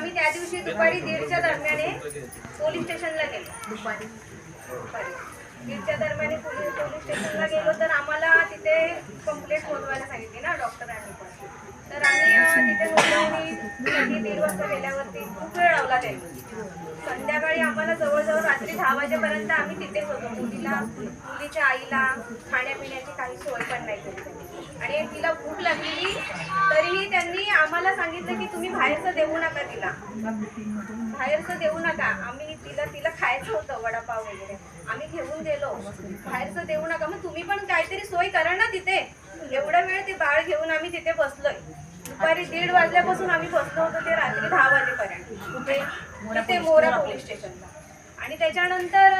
आम्ही त्या दिवशी दुपारी दीडच्या दरम्याने पोलीस स्टेशनला गेलो. दुपारी? दुपारी. दीडच्या दरम्याने पोलीस पोलीस स्टेशनला गेलो तर आम्हाला तिथे कंप्लेंट नोंदवायला सांगितली ना डॉक्टरांनी पण. तर आम्ही तिथे नोंदवली दीड वाजता गेल्यावरती खूप वेळ लावला त्यांनी. संध्याकाळी आम्हाला जवळजवळ रात्री दहा वाजेपर्यंत आम्ही तिथेच होतो. मुलीला मुलीच्या आईला खाण्यापिण्याची काही सोय पण नाही केली. तिला भूक लागलेली तरीही त्यांनी आम्हाला सांगितलं की तुम्ही बाहेरचं देऊ नका तिला. बाहेरचं देऊ नका. आम्ही तिला तिला खायचं होतं वडापाव वगैरे. आम्ही घेऊन गेलो. बाहेरचं देऊ नका. मग तुम्ही पण काहीतरी सोय करा ना तिथे. एवढा वेळ ते बाळ घेऊन आम्ही तिथे बसलोय. दुपारी दीड वाजल्यापासून आम्ही बसलो होतो ते रात्री दहा वाजेपर्यंत. कुठे? तिथे मोरा पोलीस स्टेशनला. आणि त्याच्यानंतर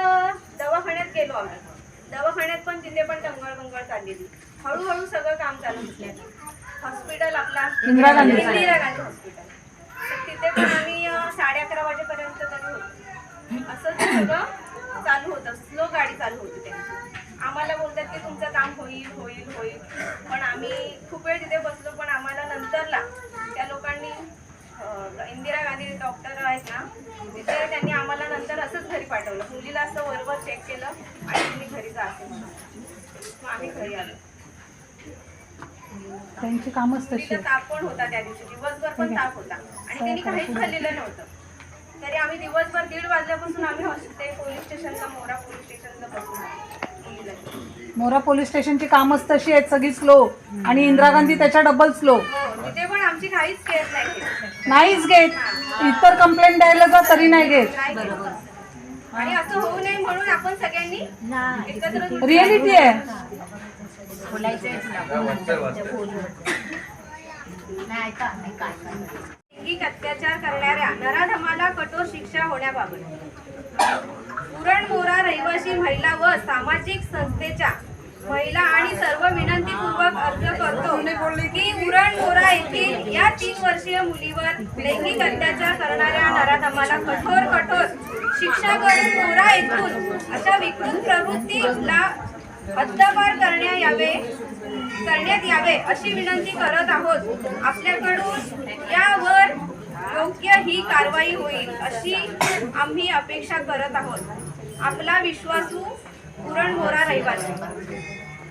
दवाखान्यात गेलो आम्ही. दवाखान्यात पण तिथे पण टंगळ मंगळ चाललेली. हळूहळू सगळं काम चालू हॉस्पिटल आपला इंदिरा गांधी. हॉस्पिटल. तर तिथे पण आम्ही साडे अकरा वाजेपर्यंत तरी होतो. असं सगळं चालू होतं. स्लो गाडी चालू होती त्यांची. आम्हाला बोलतात की तुमचं काम होईल होईल होईल. पण आम्ही खूप वेळ तिथे बसलो पण आम्हाला नंतरला त्या लोकांनी इंदिरा गांधी डॉक्टर आहेत ना तिथे त्यांनी आम्हाला नंतर असंच घरी पाठवलं. मुलीला असं वरवर चेक केलं आणि तुम्ही घरी जा असे म्हणून मग आम्ही घरी आलो. त्यांची कामच तशी तिला ताप पण होता त्या दिवशी. दिवसभर पण ताप होता. आणि त्यांनी काहीच खाल्लेलं नव्हतं. तरी आम्ही दिवसभर दीड वाजल्यापासून आम्ही हॉस्पिटल पोलीस स्टेशनला मोरा पोलीस स्टेशनला बसून आलो. मुलीला घेऊन. मोरा पोलीस स्टेशनची कामच तशी आहेत सगळी स्लो आणि इंदिरा गांधी त्याच्या डबल स्लो हो तिथे पण आमची काहीच केअर नाही केली. नाहीच घेत. इतर कंप्लेंट द्यायला जा तरी नाही घेत. आणि असं होऊ नये म्हणून आपण सगळ्यांनी एकत्र रिअलिटी आहे. लैंगिक अत्याचार करणाऱ्या नराधमाला कठोर शिक्षा होण्याबाबत. उरण मोरा रहिवासी महिला व सामाजिक संस्थेच्या महिला आणि सर्व तीन वर्षीय मुलीवर लैंगिक अत्याचार करणाऱ्या नराधमाला कठोर कठोर शिक्षा करून कोरा येथून अशा विकृत प्रवृत्तीला हद्दपार करण्या यावे करण्यात यावे अशी विनंती करत आहोत. आपल्याकडून यावर योग्य ही कारवाई होईल अशी आम्ही अपेक्षा करत आहोत. आपला विश्वासू पुरण मोरा रहिवासी.